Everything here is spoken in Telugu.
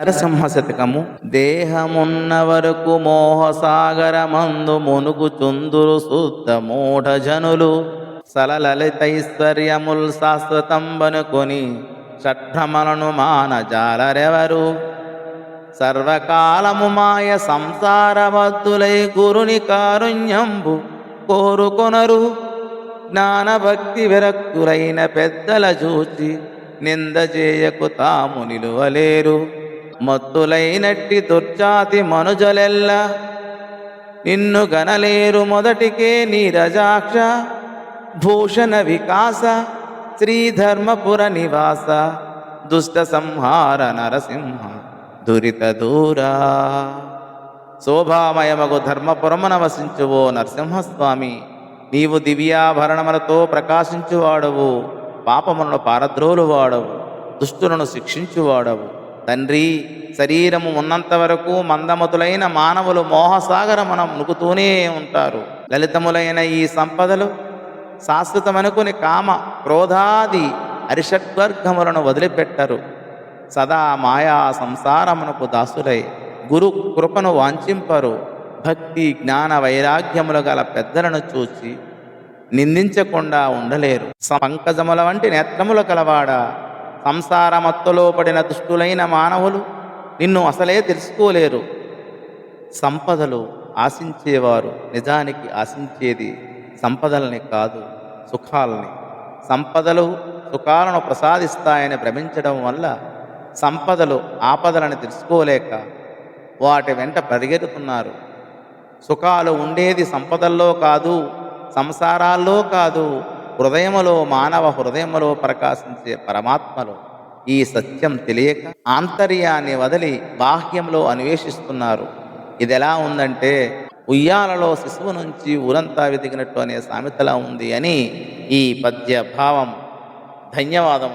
నరసింహశతకము. దేహమున్న వరకు మోహసాగరమందు మునుగు చుందురు శుద్ధ మూఢ జనులు సలలలితైశ్వర్యముల్ శాశ్వతంబనుకొని షడ్భ్రమలను మానజాలరెవరు సర్వకాలము మాయ సంసారబద్ధులై గురుని కారుణ్యంబు కోరుకొనరు. జ్ఞానభక్తి విరక్తులైన పెద్దల చూచి నింద చేయకు తాము నిలువలేరు. మత్తులైనట్టి దుర్జాతి మనుజలెల్ల. నిన్ను గనలేరు మొదటికే నీరజాక్ష భూషణ వికాస శ్రీధర్మపుర నివాస. దుష్ట సంహార నరసింహ దురిత దూరా. శోభామయమగు ధర్మపురమున వసించువో నరసింహస్వామి. నీవు దివ్యాభరణములతో ప్రకాశించువాడవు. పాపములను పారద్రోలు వాడవు దుష్టులను శిక్షించువాడవు. తండ్రి శరీరము ఉన్నంత వరకు మందమతులైన మానవులు మోహసాగరమున మునుగుతూనే ఉంటారు. లలితములైన ఈ సంపదలు శాశ్వతమనుకుని కామ క్రోధాది అరిషడ్వర్గములను వదిలిపెట్టరు. సదా మాయా సంసారమునకు దాసులై గురు కృపను వాంఛింపరు. భక్తి జ్ఞాన వైరాగ్యములు గల పెద్దలను చూచి నిందించకుండా ఉండలేరు. పంకజముల వంటి నేత్రములు కలవాడా? సంసారమత్తులో పడిన దుష్టులైన మానవులు నిన్ను అసలే తెలుసుకోలేరు. సంపదలు ఆశించేవారు నిజానికి ఆశించేది సంపదల్ని కాదు సుఖాలని. సంపదలు సుఖాలను ప్రసాదిస్తాయని భ్రమించడం వల్ల సంపదలు ఆపదలని తెలుసుకోలేక వాటి వెంట పరిగెడుతున్నారు. సుఖాలు ఉండేది సంపదల్లో కాదు సంసారాల్లో కాదు హృదయములో మానవ హృదయములో ప్రకాశించే పరమాత్మలో ఈ సత్యం తెలియక ఆంతర్యాన్ని వదిలి బాహ్యంలో అన్వేషిస్తున్నారు. ఇది ఎలా ఉందంటే ఉయ్యాలలో శిశువు నుంచి ఊరంతా వెతికినట్టు అనే సామెతలా ఉంది అని ఈ పద్య భావం ధన్యవాదం